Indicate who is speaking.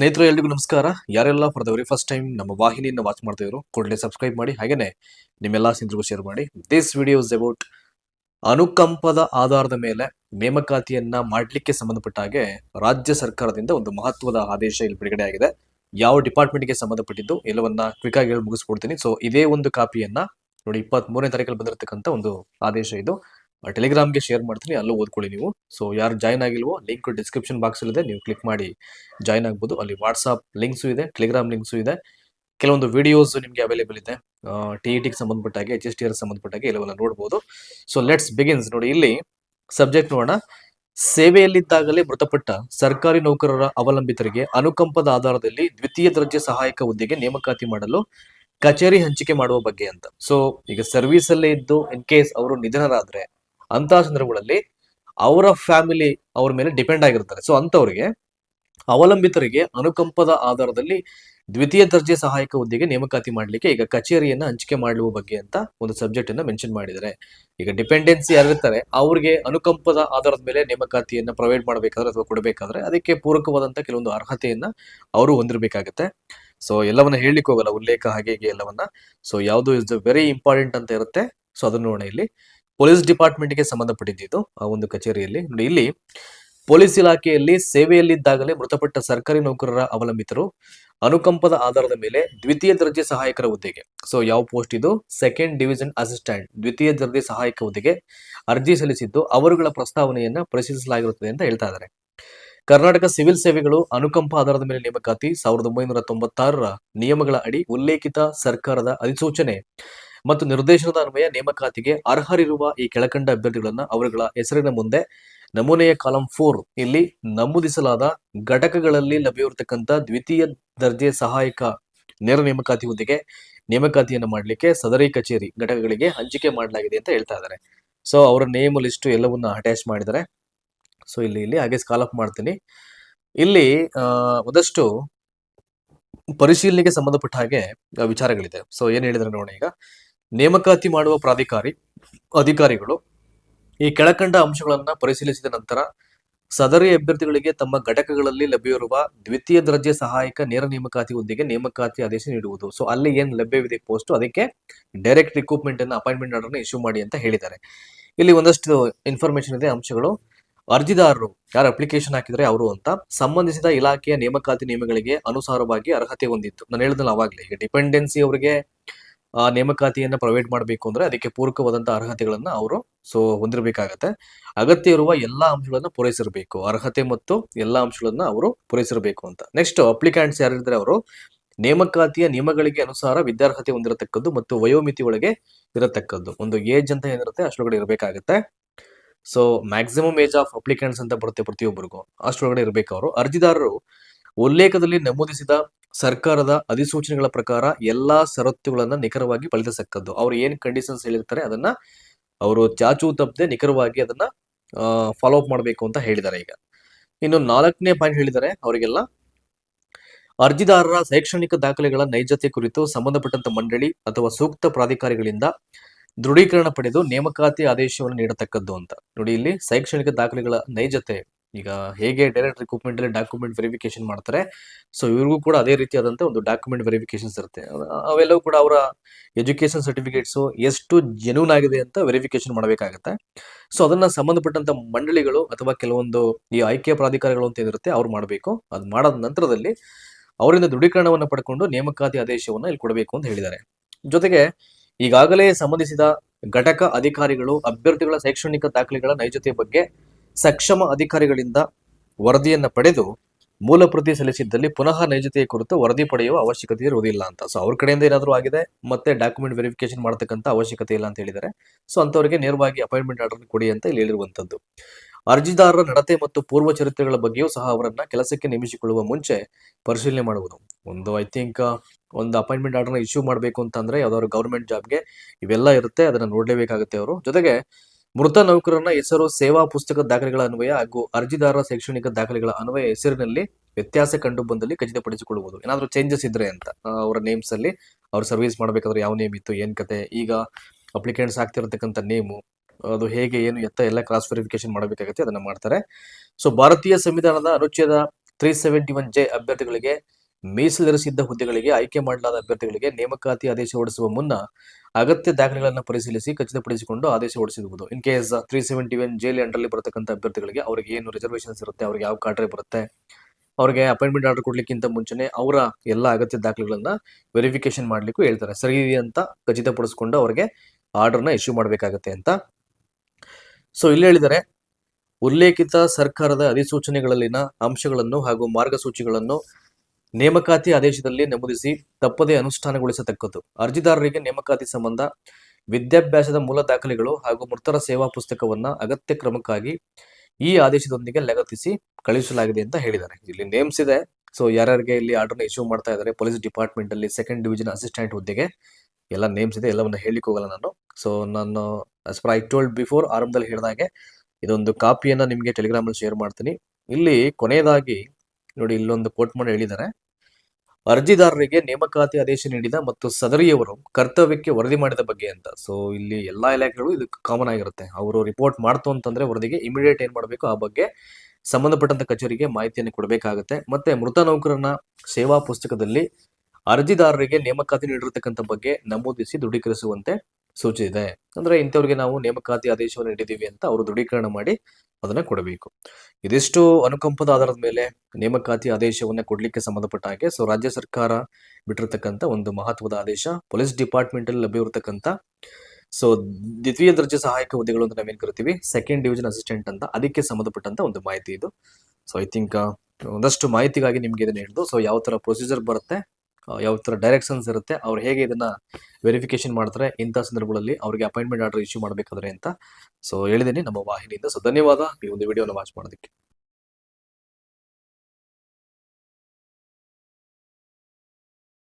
Speaker 1: ಸ್ನೇಹಿತರು, ಎಲ್ರಿಗೂ ನಮಸ್ಕಾರ. ಯಾರೆಲ್ಲ for the very first time ನಮ್ಮ ವಾಹಿನಿಯನ್ನು ವಾಚ್ ಮಾಡ್ತಾ ಇದ್ರು, ಕೂಡಲೇ ಸಬ್ಸ್ಕ್ರೈಬ್ ಮಾಡಿ. ಹಾಗೇನೆ ನಿಮ್ಮೆಲ್ಲ ಸ್ನೇಹಿತರಿಗೂ ಶೇರ್ ಮಾಡಿ. ದಿಸ್ ವಿಡಿಯೋಸ್ ಅಬೌಟ್ ಅನುಕಂಪದ ಆಧಾರದ ಮೇಲೆ ನೇಮಕಾತಿಯನ್ನ ಮಾಡಲಿಕ್ಕೆ ಸಂಬಂಧಪಟ್ಟ ಹಾಗೆ ರಾಜ್ಯ ಸರ್ಕಾರದಿಂದ ಒಂದು ಮಹತ್ವದ ಆದೇಶ ಇಲ್ಲಿ ಬಿಡುಗಡೆ ಆಗಿದೆ. ಯಾವ ಡಿಪಾರ್ಟ್ಮೆಂಟ್ಗೆ ಸಂಬಂಧಪಟ್ಟಿದ್ದು ಎಲ್ಲವನ್ನ ಕ್ವಿಕ್ ಆಗಿ ಹೇಳಿ ಮುಗಿಸ್ಬಿಡ್ತೀನಿ ಸೊ ಇದೇ ಒಂದು ಕಾಪಿಯನ್ನ ನೋಡಿ ಇಪ್ಪತ್ತ್ ಮೂರನೇ ತಾರೀಕಲ್ಲಿ ಬಂದಿರತಕ್ಕಂಥ ಒಂದು ಆದೇಶ ಇದು. ಟೆಲಿಗ್ರಾಮ್ಗೆ ಶೇರ್ ಮಾಡ್ತೀನಿ, ಅಲ್ಲೂ ಓದ್ಕೊಳ್ಳಿ ನೀವು. ಸೊ ಯಾರು ಜಾಯ್ನ್ ಆಗಿಲ್ವೋ ಲಿಂಕ್ ಡಿಸ್ಕ್ರಿಪ್ಷನ್ ಬಾಕ್ಸ್ ಇದೆ, ನೀವು ಕ್ಲಿಕ್ ಮಾಡಿ ಜಾಯ್ನ್ ಆಗ್ಬೋದು. ಅಲ್ಲಿ ವಾಟ್ಸಪ್ ಲಿಂಕ್ಸು ಇದೆ ಟೆಲಿಗ್ರಾಮ್ ಲಿಂಕ್ಸು ಇದೆ. ಕೆಲವೊಂದು ವಿಡಿಯೋಸ್ ನಿಮಗೆ ಅವೈಲೇಬಲ್ ಇದೆ. ಟಿ ಇ ಟಿಗೆ ಸಂಬಂಧಪಟ್ಟಾಗೆ ಎಚ್ ಎಸ್ ಟಿ ಆರ್ ಸಂಬಂಧಪಟ್ಟಾಗೆ ಎಲ್ಲವನ್ನ ನೋಡ್ಬೋದು. ಸೊ ಲೆಟ್ಸ್ ಬಿಗಿನ್ಸ್ ನೋಡಿ, ಇಲ್ಲಿ ಸಬ್ಜೆಕ್ಟ್ ನೋಡೋಣ. ಸೇವೆಯಲ್ಲಿದ್ದಾಗಲೇ ಮೃತಪಟ್ಟ ಸರ್ಕಾರಿ ನೌಕರರ ಅವಲಂಬಿತರಿಗೆ ಅನುಕಂಪದ ಆಧಾರದಲ್ಲಿ ದ್ವಿತೀಯ ದರ್ಜೆ ಸಹಾಯಕ ಹುದ್ದೆಗೆ ನೇಮಕಾತಿ ಮಾಡಲು ಕಚೇರಿ ಹಂಚಿಕೆ ಮಾಡುವ ಬಗ್ಗೆ ಅಂತ. ಸೊ ಈಗ ಸರ್ವಿಸ್ ಅಲ್ಲೇ ಇದ್ದು ಇನ್ ಕೇಸ್ ಅವರು ನಿಧನರಾದ್ರೆ ಅಂತಹ ಸಂದರ್ಭಗಳಲ್ಲಿ ಅವರ ಫ್ಯಾಮಿಲಿ ಅವ್ರ ಮೇಲೆ ಡಿಪೆಂಡ್ ಆಗಿರ್ತಾರೆ. ಸೊ ಅಂತವರಿಗೆ ಅವಲಂಬಿತರಿಗೆ ಅನುಕಂಪದ ಆಧಾರದಲ್ಲಿ ದ್ವಿತೀಯ ದರ್ಜೆ ಸಹಾಯಕ ಹುದ್ದೆಗೆ ನೇಮಕಾತಿ ಮಾಡಲಿಕ್ಕೆ ಈಗ ಕಚೇರಿಯನ್ನ ಹಂಚಿಕೆ ಮಾಡುವ ಬಗ್ಗೆ ಅಂತ ಒಂದು ಸಬ್ಜೆಕ್ಟ್ ಅನ್ನ ಮೆನ್ಷನ್ ಮಾಡಿದ್ದಾರೆ. ಈಗ ಡಿಪೆಂಡೆನ್ಸಿ ಯಾರಿರ್ತಾರೆ, ಅವ್ರಿಗೆ ಅನುಕಂಪದ ಆಧಾರದ ಮೇಲೆ ನೇಮಕಾತಿಯನ್ನ ಪ್ರೊವೈಡ್ ಮಾಡಬೇಕಾದ್ರೆ ಅಥವಾ ಕೊಡಬೇಕಾದ್ರೆ ಅದಕ್ಕೆ ಪೂರಕವಾದಂತ ಕೆಲವೊಂದು ಅರ್ಹತೆಯನ್ನ ಅವರು ಹೊಂದಿರಬೇಕಾಗತ್ತೆ. ಸೊ ಎಲ್ಲವನ್ನ ಹೇಳಲಿಕ್ಕೆ ಹೋಗಲ್ಲ, ಉಲ್ಲೇಖ ಹಾಗೆ ಹೀಗೆ ಎಲ್ಲವನ್ನ. ಸೊ ಯಾವುದು ಇಸ್ ದ ವೆರಿ ಇಂಪಾರ್ಟೆಂಟ್ ಅಂತ ಇರುತ್ತೆ. ಸೊ ಅದನ್ನು ನೋಡೋಣ ಇಲ್ಲಿ. ಪೊಲೀಸ್ ಡಿಪಾರ್ಟ್ಮೆಂಟ್ಗೆ ಸಂಬಂಧಪಟ್ಟಿದ್ದು, ಆ ಒಂದು ಕಚೇರಿಯಲ್ಲಿ. ನೋಡಿ, ಇಲ್ಲಿ ಪೊಲೀಸ್ ಇಲಾಖೆಯಲ್ಲಿ ಸೇವೆಯಲ್ಲಿದ್ದಾಗಲೇ ಮೃತಪಟ್ಟ ಸರ್ಕಾರಿ ನೌಕರರ ಅವಲಂಬಿತರು, ಅನುಕಂಪದ ಆಧಾರದ ಮೇಲೆ ದ್ವಿತೀಯ ದರ್ಜೆ ಸಹಾಯಕರ ಹುದ್ದೆಗೆ. ಸೊ, ಯಾವ ಪೋಸ್ಟ್ ಇದು? ಸೆಕೆಂಡ್ ಡಿವಿಷನ್ ಅಸಿಸ್ಟೆಂಟ್, ದ್ವಿತೀಯ ದರ್ಜೆ ಸಹಾಯಕ ಹುದ್ದೆಗೆ ಅರ್ಜಿ ಸಲ್ಲಿಸಿದ್ದು, ಅವರುಗಳ ಪ್ರಸ್ತಾವನೆಯನ್ನ ಪರಿಶೀಲಿಸಲಾಗಿರುತ್ತದೆ ಅಂತ ಹೇಳ್ತಾ ಇದ್ದಾರೆ. ಕರ್ನಾಟಕ ಸಿವಿಲ್ ಸೇವೆಗಳು ಅನುಕಂಪ ಆಧಾರದ ಮೇಲೆ ನೇಮಕಾತಿ, ಸಾವಿರದ ಒಂಬೈನೂರ ತೊಂಬತ್ತಾರರ ನಿಯಮಗಳ ಅಡಿ ಉಲ್ಲೇಖಿತ ಸರ್ಕಾರದ ಅಧಿಸೂಚನೆ. ಮತ್ತು ನಿರ್ದೇಶನದ ಅನ್ವಯ ನೇಮಕಾತಿಗೆ ಅರ್ಹರಿರುವ ಈ ಕೆಳಕಂಡ ಅಭ್ಯರ್ಥಿಗಳನ್ನ ಅವರುಗಳ ಹೆಸರಿನ ಮುಂದೆ ನಮೂನೆಯ ಕಾಲಂ ಫೋರ್ ಇಲ್ಲಿ ನಮೂದಿಸಲಾದ ಘಟಕಗಳಲ್ಲಿ ಲಭ್ಯವಿರತಕ್ಕಂಥ ದ್ವಿತೀಯ ದರ್ಜೆ ಸಹಾಯಕ ನೇರ ನೇಮಕಾತಿ ಹುದ್ದೆಗೆ ನೇಮಕಾತಿಯನ್ನು ಮಾಡಲಿಕ್ಕೆ ಸದರಿ ಕಚೇರಿ ಘಟಕಗಳಿಗೆ ಹಂಚಿಕೆ ಮಾಡಲಾಗಿದೆ ಅಂತ ಹೇಳ್ತಾ ಇದ್ದಾರೆ. ಸೊ ಅವರ ನೇಮ್ ಲಿಸ್ಟ್ ಎಲ್ಲವನ್ನ ಅಟ್ಯಾಚ್ ಮಾಡಿದ್ದಾರೆ. ಸೊ ಇಲ್ಲಿ ಇಲ್ಲಿ ಹಾಗೆ ಸ್ಕಾಲಪ್ ಮಾಡ್ತೀನಿ. ಇಲ್ಲಿ ಒಂದಷ್ಟು ಪರಿಶೀಲನೆಗೆ ಸಂಬಂಧಪಟ್ಟ ಹಾಗೆ ವಿಚಾರಗಳಿದೆ. ಸೊ ಏನ್ ಹೇಳಿದ್ರೆ ನೋಡೋಣ ಈಗ. ನೇಮಕಾತಿ ಮಾಡುವ ಪ್ರಾಧಿಕಾರಿ ಅಧಿಕಾರಿಗಳು ಈ ಕೆಳಕಂಡ ಅಂಶಗಳನ್ನು ಪರಿಶೀಲಿಸಿದ ನಂತರ ಸದರಿ ಅಭ್ಯರ್ಥಿಗಳಿಗೆ ತಮ್ಮ ಘಟಕಗಳಲ್ಲಿ ಲಭ್ಯವಿರುವ ದ್ವಿತೀಯ ದರ್ಜೆ ಸಹಾಯಕ ನೇರ ನೇಮಕಾತಿ ಹೊಂದಿಗೆ ನೇಮಕಾತಿ ಆದೇಶ ನೀಡುವುದು. ಸೊ ಅಲ್ಲಿ ಏನು ಲಭ್ಯವಿದೆ ಪೋಸ್ಟ್ ಅದಕ್ಕೆ ಡೈರೆಕ್ಟ್ ರಿಕ್ರೂಟ್ಮೆಂಟ್ ಅನ್ನು ಅಪಾಯಿಂಟ್ಮೆಂಟ್ ಆರ್ಡರ್ನ ಇಶ್ಯೂ ಮಾಡಿ ಅಂತ ಹೇಳಿದ್ದಾರೆ. ಇಲ್ಲಿ ಒಂದಷ್ಟು ಇನ್ಫಾರ್ಮೇಶನ್ ಇದೆ, ಅಂಶಗಳು. ಅರ್ಜಿದಾರರು ಯಾರು ಅಪ್ಲಿಕೇಶನ್ ಹಾಕಿದರೆ ಅವರು ಅಂತ. ಸಂಬಂಧಿಸಿದ ಇಲಾಖೆಯ ನೇಮಕಾತಿ ನಿಯಮಗಳಿಗೆ ಅನುಸಾರವಾಗಿ ಅರ್ಹತೆ ಹೊಂದಿತ್ತು. ನಾನು ಹೇಳಿದ್ನಲ್ಲ ಅವಾಗಲೇ ಈಗ ಡಿಪೆಂಡೆನ್ಸಿ ಅವರಿಗೆ ನೇಮಕಾತಿಯನ್ನ ಪ್ರೊವೈಡ್ ಮಾಡಬೇಕು ಅಂದ್ರೆ ಅದಕ್ಕೆ ಪೂರಕವಾದಂಥ ಅರ್ಹತೆಗಳನ್ನ ಅವರು ಸೊ ಹೊಂದಿರಬೇಕಾಗತ್ತೆ. ಅಗತ್ಯ ಇರುವ ಎಲ್ಲಾ ಅಂಶಗಳನ್ನ ಪೂರೈಸಿರಬೇಕು. ಅರ್ಹತೆ ಮತ್ತು ಎಲ್ಲಾ ಅಂಶಗಳನ್ನ ಅವರು ಪೂರೈಸಿರಬೇಕು ಅಂತ. ನೆಕ್ಸ್ಟ್ ಅಪ್ಲಿಕೆಂಟ್ಸ್ ಯಾರಿದ್ರೆ ಅವರು? ನೇಮಕಾತಿಯ ನಿಯಮಗಳಿಗೆ ಅನುಸಾರ ವಿದ್ಯಾರ್ಹತೆ ಹೊಂದಿರತಕ್ಕದ್ದು ಮತ್ತು ವಯೋಮಿತಿ ಒಳಗೆ ಇರತಕ್ಕದ್ದು. ಒಂದು ಏಜ್ ಅಂತ ಏನಿರುತ್ತೆ ಅಷ್ಟೊಳಗಡೆ ಇರಬೇಕಾಗತ್ತೆ. So maximum age of applicants ಅಂತ ಬರುತ್ತೆ ಪ್ರತಿಯೊಬ್ಬರಿಗೂ. ಅಷ್ಟೊಳಗಡೆ ಇರಬೇಕು ಅವರು. ಅರ್ಜಿದಾರರು ಉಲ್ಲೇಖದಲ್ಲಿ ನಮೂದಿಸಿದ ಸರ್ಕಾರದ ಅಧಿಸೂಚನೆಗಳ ಪ್ರಕಾರ ಎಲ್ಲಾ ಷರತ್ತುಗಳನ್ನ ನಿಖರವಾಗಿ ಪಾಲಿಸತಕ್ಕದ್ದು. ಅವ್ರು ಏನ್ ಕಂಡೀಷನ್ಸ್ ಹೇಳಿರ್ತಾರೆ ಅದನ್ನ ಅವರು ಚಾಚು ತಪ್ಪದೆ ನಿಖರವಾಗಿ ಅದನ್ನ ಫಾಲೋ ಅಪ್ ಮಾಡಬೇಕು ಅಂತ ಹೇಳಿದ್ದಾರೆ ಈಗ. ಇನ್ನು ನಾಲ್ಕನೇ ಪಾಯಿಂಟ್ ಹೇಳಿದ್ದಾರೆ ಅವರಿಗೆಲ್ಲ, ಅರ್ಜಿದಾರರ ಶೈಕ್ಷಣಿಕ ದಾಖಲೆಗಳ ನೈಜತೆ ಕುರಿತು ಸಂಬಂಧಪಟ್ಟಂತ ಮಂಡಳಿ ಅಥವಾ ಸೂಕ್ತ ಪ್ರಾಧಿಕಾರಿಗಳಿಂದ ದೃಢೀಕರಣ ಪಡೆದು ನೇಮಕಾತಿ ಆದೇಶವನ್ನು ನೀಡತಕ್ಕದ್ದು ಅಂತ. ನೋಡಿ ಇಲ್ಲಿ ಶೈಕ್ಷಣಿಕ ದಾಖಲೆಗಳ ನೈಜತೆ ಈಗ ಹೇಗೆ ಡೈರೆಕ್ಟ್ ರಿಕ್ರೂಟ್ಮೆಂಟ್ ಅಲ್ಲಿ ಡಾಕ್ಯುಮೆಂಟ್ ವೆರಿಫಿಕೇಶನ್ ಮಾಡ್ತಾರೆ. ಸೊ ಇವ್ರಿಗೂ ಕೂಡ ಅದೇ ರೀತಿಯಾದಂತ ಒಂದು ಡಾಕ್ಯುಮೆಂಟ್ ವೆರಿಫಿಕೇಶನ್ಸ್ ಇರುತ್ತೆ. ಅವ- ಅವೆಲ್ಲವೂ ಕೂಡ ಅವರ ಎಜುಕೇಶನ್ ಸರ್ಟಿಫಿಕೇಟ್ಸ್ ಎಷ್ಟು ಜೆನ್ಯೂನ್ ಆಗಿದೆ ಅಂತ ವೆರಿಫಿಕೇಶನ್ ಮಾಡಬೇಕಾಗತ್ತೆ. ಸೊ ಅದನ್ನ ಸಂಬಂಧಪಟ್ಟಂತ ಮಂಡಳಿಗಳು ಅಥವಾ ಕೆಲವೊಂದು ಈ ಆಯ್ಕೆ ಪ್ರಾಧಿಕಾರಗಳು ಅಂತ ಏನಿರುತ್ತೆ ಅವ್ರು ಮಾಡಬೇಕು. ಅದು ಮಾಡಿದ ನಂತರದಲ್ಲಿ ಅವರಿಂದ ದೃಢೀಕರಣವನ್ನು ಪಡ್ಕೊಂಡು ನೇಮಕಾತಿ ಆದೇಶವನ್ನು ಇಲ್ಲಿ ಕೊಡಬೇಕು ಅಂತ ಹೇಳಿದ್ದಾರೆ. ಜೊತೆಗೆ ಈಗಾಗಲೇ ಸಂಬಂಧಿಸಿದ ಘಟಕ ಅಧಿಕಾರಿಗಳು, ಅಭ್ಯರ್ಥಿಗಳ ಶೈಕ್ಷಣಿಕ ದಾಖಲೆಗಳ ನೈಜತೆ ಬಗ್ಗೆ ಸಕ್ಷಮ ಅಧಿಕಾರಿಗಳಿಂದ ವರದಿಯನ್ನ ಪಡೆದು ಮೂಲ ಪ್ರತಿ ಸಲ್ಲಿಸಿದ್ದಲ್ಲಿ ಪುನಃ ನೈಜತೆಯ ಕುರಿತು ವರದಿ ಪಡೆಯುವ ಅವಶ್ಯಕತೆ ಇರುವುದಿಲ್ಲ ಅಂತ. ಸೊ ಅವ್ರ ಕಡೆಯಿಂದ ಏನಾದರೂ ಆಗಿದೆ? ಮತ್ತೆ ಡಾಕ್ಯುಮೆಂಟ್ ವೆರಿಫಿಕೇಶನ್ ಮಾಡತಕ್ಕಂಥ ಅವಶ್ಯಕತೆ ಇಲ್ಲ ಅಂತ ಹೇಳಿದ್ದಾರೆ. ಸೊ ಅಂತವರಿಗೆ ನೇರವಾಗಿ ಅಪಾಯಿಂಟ್ಮೆಂಟ್ ಆರ್ಡರ್ ಕೊಡಿ ಅಂತ ಇಲ್ಲಿ ಹೇಳಿರುವಂಥದ್ದು. ಅರ್ಜಿದಾರರ ನಡತೆ ಮತ್ತು ಪೂರ್ವ ಚರಿತ್ರೆಗಳ ಬಗ್ಗೆಯೂ ಸಹ ಅವರನ್ನ ಕೆಲಸಕ್ಕೆ ನೇಮಿಸಿಕೊಳ್ಳುವ ಮುಂಚೆ ಪರಿಶೀಲನೆ ಮಾಡುವುದು. ಒಂದು ಐ ಥಿಂಕ್ ಒಂದು ಅಪಾಯಿಂಟ್ಮೆಂಟ್ ಆರ್ಡರ್ನ ಇಶ್ಯೂ ಮಾಡಬೇಕು ಅಂತಂದ್ರೆ ಯಾವ್ದಾದ್ರು ಗೌರ್ಮೆಂಟ್ ಜಾಬ್ಗೆ ಇವೆಲ್ಲ ಇರುತ್ತೆ, ಅದನ್ನ ನೋಡಲೇಬೇಕಾಗುತ್ತೆ ಅವರು. ಜೊತೆಗೆ ಮೃತ ನೌಕರನ ಹೆಸರು ಸೇವಾ ಪುಸ್ತಕ ದಾಖಲೆಗಳ ಅನ್ವಯ ಹಾಗೂ ಅರ್ಜಿದಾರರ ಶೈಕ್ಷಣಿಕ ದಾಖಲೆಗಳ ಅನ್ವಯ ಹೆಸರಿನಲ್ಲಿ ವ್ಯತ್ಯಾಸ ಕಂಡು ಬಂದಲ್ಲಿ ಖಚಿತಪಡಿಸಿಕೊಳ್ಳುವುದು. ಏನಾದರೂ ಚೇಂಜಸ್ ಇದ್ರೆ ಅಂತ ಅವರ ನೇಮ್ಸ್ ಅಲ್ಲಿ ಅವ್ರು ಸರ್ವಿಸ್ ಮಾಡಬೇಕಾದ್ರೆ ಯಾವ ನೇಮ್ ಇತ್ತು, ಏನ್ ಕತೆ, ಈಗ ಅಪ್ಲಿಕೆಂಟ್ಸ್ ಆಗ್ತಿರತಕ್ಕಂಥ ನೇಮು ಅದು ಹೇಗೆ, ಏನು, ಎತ್ತ ಎಲ್ಲ ಕ್ರಾಸ್ ವೆರಿಫಿಕೇಶನ್ ಮಾಡಬೇಕಾಗತ್ತೆ, ಅದನ್ನ ಮಾಡ್ತಾರೆ. ಸೊ ಭಾರತೀಯ ಸಂವಿಧಾನದ ಅನುಚ್ಛೇದ ತ್ರೀ ಸೆವೆಂಟಿ ಒನ್ ಜೆ ಅಭ್ಯರ್ಥಿಗಳಿಗೆ ಮೀಸಲಿರಿಸಿದ್ದ ಹುದ್ದೆಗಳಿಗೆ ಆಯ್ಕೆ ಮಾಡಲಾದ ಅಭ್ಯರ್ಥಿಗಳಿಗೆ ನೇಮಕಾತಿ ಆದೇಶ ಹೊರಡಿಸುವ ಮುನ್ನ ಅಗತ್ಯ ದಾಖಲೆಗಳನ್ನು ಪರಿಶೀಲಿಸಿ ಖಚಿತಪಡಿಸಿಕೊಂಡು ಆದೇಶ ಹೊರಡಿಸಿರುವುದು. In case three seventy one ಜೇಲಿ ಅಂಡರ್ಲಿ ಬರತಕ್ಕಂಥ ಅಭ್ಯರ್ಥಿಗಳಿಗೆ ಅವರಿಗೆ ಏನು ರಿಸರ್ವೇಷನ್ಸ್ ಇರುತ್ತೆ, ಅವ್ರಿಗೆ ಯಾವ ಕಾಟ್ರೆ ಬರುತ್ತೆ, ಅವ್ರಿಗೆ ಅಪಾಯಿಂಟ್ಮೆಂಟ್ ಆರ್ಡರ್ ಕೊಡ್ಲಿಕ್ಕಿಂತ ಮುಂಚೆನೆ ಅವರ ಎಲ್ಲ ಅಗತ್ಯ ದಾಖಲೆಗಳನ್ನ ವೆರಿಫಿಕೇಶನ್ ಮಾಡ್ಲಿಕ್ಕೂ ಹೇಳ್ತಾರೆ. ಸರಿ ಅಂತ ಖಚಿತಪಡಿಸಿಕೊಂಡು ಅವರಿಗೆ ಆರ್ಡರ್ನ ಇಶ್ಯೂ ಮಾಡಬೇಕಾಗತ್ತೆ ಅಂತ. ಸೊ ಇಲ್ಲಿ ಹೇಳಿದರೆ ಉಲ್ಲೇಖಿತ ಸರ್ಕಾರದ ಅಧಿಸೂಚನೆಗಳಲ್ಲಿನ ಅಂಶಗಳನ್ನು ಹಾಗೂ ಮಾರ್ಗಸೂಚಿಗಳನ್ನು ನೇಮಕಾತಿ ಆದೇಶದಲ್ಲಿ ನಮೂದಿಸಿ ತಪ್ಪದೇ ಅನುಷ್ಠಾನಗೊಳಿಸತಕ್ಕದ್ದು. ಅರ್ಜಿದಾರರಿಗೆ ನೇಮಕಾತಿ ಸಂಬಂಧ, ವಿದ್ಯಾಭ್ಯಾಸದ ಮೂಲ ದಾಖಲೆಗಳು ಹಾಗೂ ಮೃತರ ಸೇವಾ ಪುಸ್ತಕವನ್ನ ಅಗತ್ಯ ಕ್ರಮಕ್ಕಾಗಿ ಈ ಆದೇಶದೊಂದಿಗೆ ಲಗತ್ತಿಸಿ ಕಳುಹಿಸಲಾಗಿದೆ ಅಂತ ಹೇಳಿದ್ದಾರೆ. ಇಲ್ಲಿ ನೇಮ್ಸ್ ಇದೆ. ಸೊ ಯಾರ್ಯಾರಿಗೆ ಇಲ್ಲಿ ಆರ್ಡರ್ನ ಇಶ್ಯೂ ಮಾಡ್ತಾ ಇದ್ದಾರೆ ಪೊಲೀಸ್ ಡಿಪಾರ್ಟ್ಮೆಂಟ್ ಅಲ್ಲಿ ಸೆಕೆಂಡ್ ಡಿವಿಜನ್ ಅಸಿಸ್ಟೆಂಟ್ ಹುದ್ದೆಗೆ ಎಲ್ಲ ನೇಮ್ಸ್ ಇದೆ. ಎಲ್ಲವನ್ನ ಹೇಳಿಕ್ ಹೋಗಲ್ಲ ನಾನು. ಸೊ ನಾನು as per I told before ಆರಂಭದಲ್ಲಿ ಹೇಳಿದಾಗೆ ಇದೊಂದು ಕಾಪಿಯನ್ನ ನಿಮಗೆ ಟೆಲಿಗ್ರಾಮ್ ಅಲ್ಲಿ ಶೇರ್ ಮಾಡ್ತೀನಿ. ಇಲ್ಲಿ ಕೊನೆಯದಾಗಿ ನೋಡಿ, ಇಲ್ಲೊಂದು ಕೋಟ್ ಮಾಡಿ ಹೇಳಿದ್ದಾರೆ. ಅರ್ಜಿದಾರರಿಗೆ ನೇಮಕಾತಿ ಆದೇಶ ನೀಡಿದ ಮತ್ತು ಸದರಿಯವರು ಕರ್ತವ್ಯಕ್ಕೆ ವರದಿ ಮಾಡಿದ ಬಗ್ಗೆ ಅಂತ. ಸೊ ಇಲ್ಲಿ ಎಲ್ಲಾ ಇಲಾಖೆಗಳು ಇದು ಕಾಮನ್ ಆಗಿರುತ್ತೆ. ಅವರು ರಿಪೋರ್ಟ್ ಮಾಡ್ತು ಅಂತಂದ್ರೆ ವರದಿಗೆ ಇಮಿಡಿಯೇಟ್ ಏನ್ ಮಾಡಬೇಕು, ಆ ಬಗ್ಗೆ ಸಂಬಂಧಪಟ್ಟಂತ ಕಚೇರಿಗೆ ಮಾಹಿತಿಯನ್ನು ಕೊಡಬೇಕಾಗುತ್ತೆ. ಮತ್ತೆ ಮೃತ ನೌಕರನ ಸೇವಾ ಪುಸ್ತಕದಲ್ಲಿ ಅರ್ಜಿದಾರರಿಗೆ ನೇಮಕಾತಿ ನೀಡಿರತಕ್ಕಂತ ಬಗ್ಗೆ ನಮೂದಿಸಿ ದೃಢೀಕರಿಸುವಂತೆ ಸೂಚಿಸಿದೆ. ಅಂದ್ರೆ ಇಂಥವ್ರಿಗೆ ನಾವು ನೇಮಕಾತಿ ಆದೇಶವನ್ನು ನೀಡಿದೀವಿ ಅಂತ ಅವರು ದೃಢೀಕರಣ ಮಾಡಿ ಅದನ್ನ ಕೊಡಬೇಕು. ಇದಿಷ್ಟು ಅನುಕಂಪದ ಆಧಾರದ ಮೇಲೆ ನೇಮಕಾತಿ ಆದೇಶವನ್ನ ಕೊಡ್ಲಿಕ್ಕೆ ಸಂಬಂಧಪಟ್ಟ ಹಾಗೆ ಸೊ ರಾಜ್ಯ ಸರ್ಕಾರ ಬಿಟ್ಟಿರತಕ್ಕಂಥ ಒಂದು ಮಹತ್ವದ ಆದೇಶ, ಪೊಲೀಸ್ ಡಿಪಾರ್ಟ್ಮೆಂಟ್ ಅಲ್ಲಿ ಲಭ್ಯವಿರತಕ್ಕಂಥ ಸೊ ದ್ವಿತೀಯ ದರ್ಜೆ ಸಹಾಯಕ ಹುದ್ದೆಗಳು ಅಂತ ನಾವೇನ್ ಕರಿತೀವಿ? ಸೆಕೆಂಡ್ ಡಿವಿಜನ್ ಅಸಿಸ್ಟೆಂಟ್ ಅಂತ, ಅದಕ್ಕೆ ಸಂಬಂಧಪಟ್ಟಂತ ಒಂದು ಮಾಹಿತಿ ಇದು. ಸೊ ಐ ಥಿಂಕ್ ಒಂದಷ್ಟು ಮಾಹಿತಿಗಾಗಿ ನಿಮ್ಗೆ ಇದನ್ನ ಹೇಳಿದ್ದು ಸೊ ಯಾವ ತರ ಪ್ರೊಸೀಜರ್ ಬರುತ್ತೆ ಯಾವ ತರ ಡೈರೆಕ್ಷನ್ಸ್ ಇರುತ್ತೆ, ಅವ್ರು ಹೇಗೆ ಇದನ್ನ ವೆರಿಫಿಕೇಶನ್ ಮಾಡ್ತಾರೆ ಇಂಥ ಸಂದರ್ಭಗಳಲ್ಲಿ ಅವರಿಗೆ ಅಪಾಯಿಂಟ್ಮೆಂಟ್ ಆರ್ಡರ್ ಇಶ್ಯೂ ಮಾಡಬೇಕಾದ್ರೆ ಅಂತ. ಸೊ ಹೇಳಿದ್ದೀನಿ ನಮ್ಮ ವಾಹಿನಿಯಿಂದ. ಸೊ ಧನ್ಯವಾದ. ಈ ಒಂದು ವಿಡಿಯೋನ ವಾಚ್ ಮಾಡೋದಕ್ಕೆ.